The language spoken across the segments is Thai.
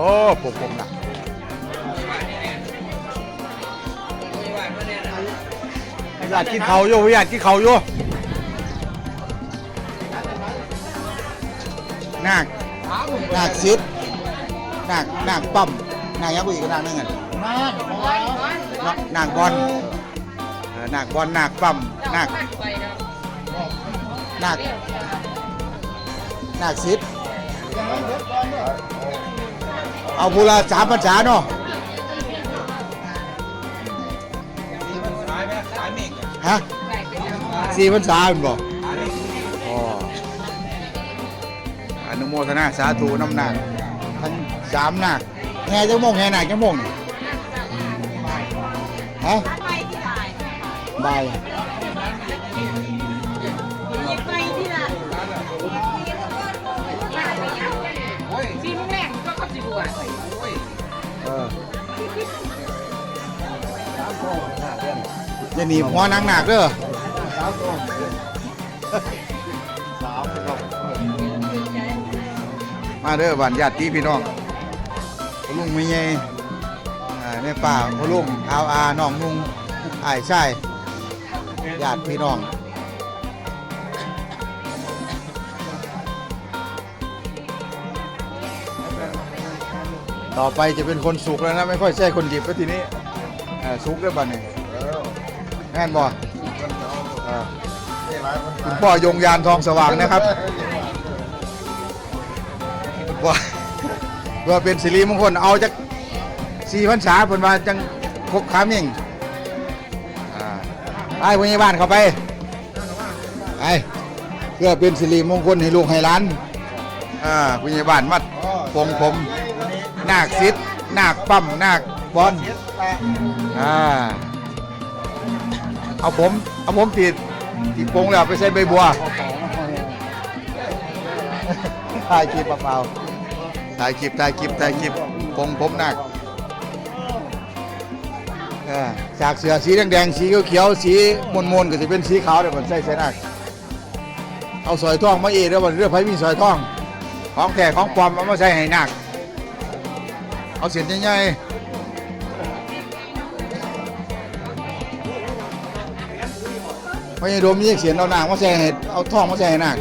โอ้ปลูกผมละญยากกินเขาอยู่อยากกินเขาอยู่หนักหนักซิดหนักหนักปั๊มหนักยังกูอีกหนักนึงอะหนักบอลหนักบอลหนักปั๊มหนักหนักหนักซิด เอาพูละสามภาษาเนาะฮะสี่ภาษาเป็นบ่อ๋ออนุโมทนาสาธุน้ำหนักทั้งสามหนักแห่จะโมงแห่หนักจะโมงฮะบ่ เออจะหนีบหัวหนักหนักๆเด้อสามตัวสามครับมาเด้อบ้านญาติพี่น้องพ่อลุงไม่ใหญ่อ่าในป่าพ่อลุงอาวอาน้องนุ่งอ้ายชายญาติพี่น้อง ต่อไปจะเป็นคนสุกแล้วนะ ไม่ค่อยใช่คนดิบแล้วทีนี้อ่าสุกแล้บ้านนี้แม่นบ่อ่าคุณพ่อยงยานทองสว่างนะครับว่าว่าเป็นสิริมงคลเอาจากสี่พรรษาเพิ่นว่าจังครบคำยังอ่าไปพยาบ้าลเข้าไปไปเพื่อเป็นสิริมงคลให้ลูกให้หลานอ่าพยาบาลมัดปงผม นาคซิดนาคปั๊มนาคบอลอ่าเอาผม เอาผมติดติดปงแล้วไปใส่ใบบัวถ่ายคลิปเปล่าถ่ายคลิปถ่ายคลิปถ่ายคลิปปงผมหนักเออจากเสือสีแดงๆสีเขียวๆสีมนๆก็จะเป็นสีขาวเดี๋ยวมันใส่ใส่หนักเอาสอยทองมาเองแล้วมันเรื่องไผมีสอยทอง ของแท้ของปลอมเอามาใส่ให้หนัก เอาเสียนใหญ่ๆไม่ใช่โดมมีเสียนเอาหนักมาใส่ให้เอาทองมาใส่ให้หนัก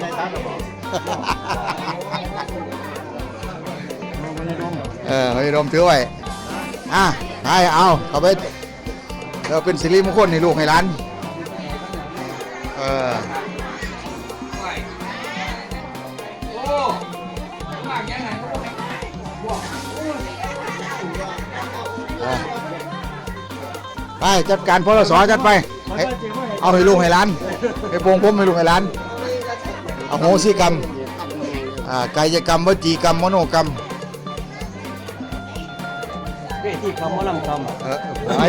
ในทางระบบเออให้ดมถือไว้อะให้เอาเอาไปเราเป็นสิริมงคลให้ลูกให้หลาน เออ ไปจัดการพลสจัดไปให้เอาให้ลูกให้หลานให้โปรงผมให้ลูกให้หลานเอาโหสิกรรมอ่ากายกรรมวจีกรรมมโนกรรมเวทีคำว่าลำคเออไอ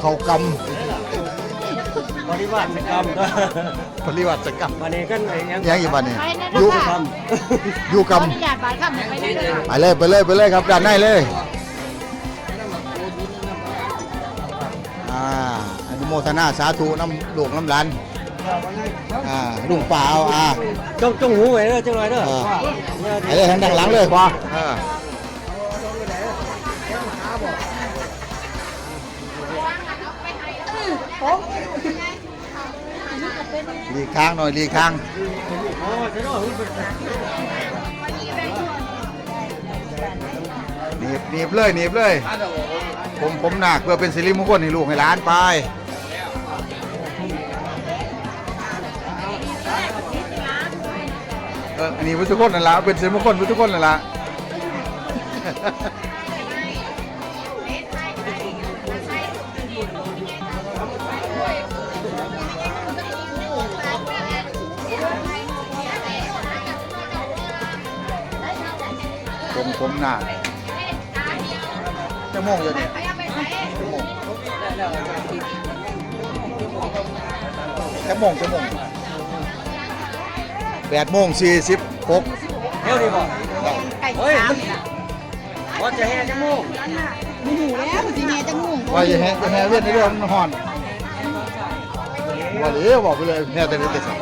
เขากรรมำบริวารกรรมก็ปริวัติกรรมวันนี้กันไอ้ยังยังอีกบ้านนี่ไปนะอยู่คะคอยู่กรรมขออนุญาตบาดคำไปได้เลยไปเลยไปเลยไปเลยครับด้านในเลย โมทนาสาธุน้ำลูกน้ำหลานอ่าลุงป่าเอาอ่าำจ้องจ้องหูไว้เด้อจังไรเด้อเออไปเลยทางด้านหลังเลยพอเออหลีกข้างหน่อยหลีกข้างโอ้ใช่เนาะหนีบหนีบเลยหนีบเลย ผมผมหนักเพื่อเป็นสิริมงคลให้ลูกให้หลานไป อันนี้พุทธคนนั่นละเป็นสิริมงคลพุทธคนนั่นละผมผมหนักจะโมงอยู่เนี่ยจะโมงจะโมงจะโมง แปดโมงสี่สิบหกเที่ยวดีบ่ไก่เฮ้ยสามว่าจะแห่จะโมงหมูแล้วสิแม่จะงงว่าจะแห่จะแห่เวียนในเรื่องมันห่อนว่าเดี๋ยวบอกไปเลยแห่แต่เรื่องแต่สั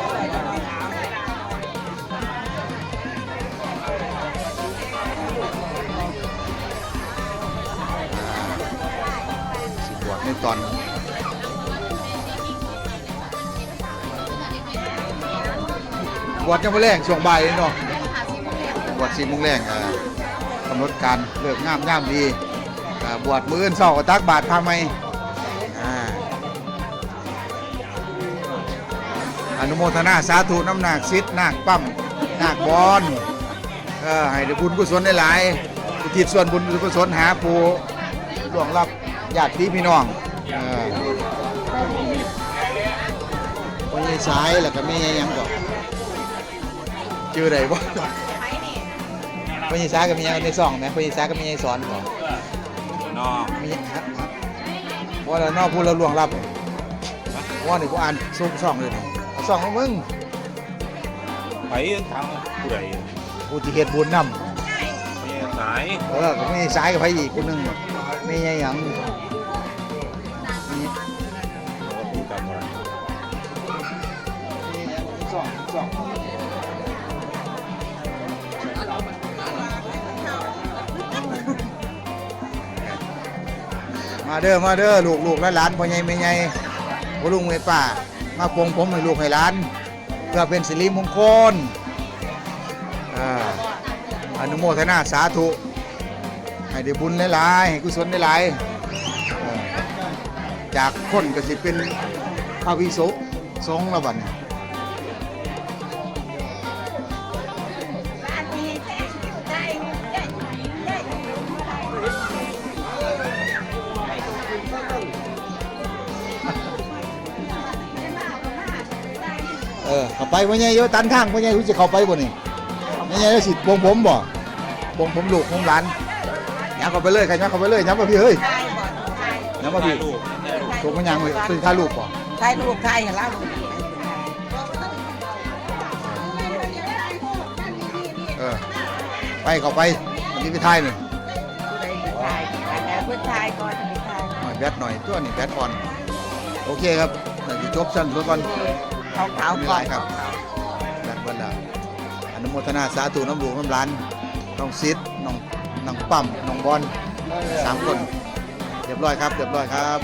ในตอน วชยังไม่แรงช่วงบ่ายเนาะบวชสี่โมงแรงอ่ากำหนดการเลิกงามย่ามดีอ่าบวชมื้ออนเศร้าก็ตักบาตรพาไหมอ่าอนุโมทนาสาธุน้ำหนักซิดนาคปั้มนาคบอลเออให้ได้บุญกุศลได้หลายอุทิศส่วนบุญกุศลหาผู้ล่วงลับญาติพี่น้องเออคนยายสายแล้วก็แม่ยายหยังก็ชื่อ อะไรบ่คนยายสายก็มียายในซองไหมคนยายสายก็มียายสอนบ่น้องมีครับว่าเรานอกพูดเราล่วงลับว่านี่กูอ่านซุกซองเลยนี่เอาซองของมึงไปทางผู้ใดกูจะเฮ็ดบุญนำมีสายเออก็มีสายกับไผอีกคนหนึงมีไงหยังมีผู้จำอะไรมีซองซอง มาเด้อมาเด้อลูกลูกและหลานพ่อใหญ่แม่ใหญ่พ่อลุงแม่ป้า มาปลงผมให้ลูกให้หลาน เพื่อเป็นสิริมงคลอานุโมทนาสาธุ ให้ได้บุญหลายๆให้กุศลหลายๆจากคนก็สิเป็นพระวิสุสงฆ์ละบัดนี้ เออเข้าไปพ่อใหญ่เยอะตันทางพ่อใหญ่รู้จะเข้าไปบ่นี่พ่อใหญ่แล้วสิปลงผมบ่ปลงผมลูกผมหลานยับเข้าไปเลยใครยับเข้าไปเลยยับมาพี่เฮ้ยยับมาพี่ลูกถูกมันยังเลยคือค่าลูกบ่ใช่ลูกใช่เห็นแล้วเออไปเข้าไปอันนี้ไปท้ายหนึ่งใช่แต่เพื่อนชายก่อนชายหน่อยแบตหน่อยตัวนี้แบตอ่อน โอเคครับเดี๋ยวจะจบสั้นสุดก่อน เขาขาวก่อนครับแบตเบิดแล้วอนุโมทนาสาธุน้ำหลวงน้ำร้านน้องซิดน้องน้องปั๊มน้องบอลสามคน เรียบร้อยครับ เรียบร้อยครับ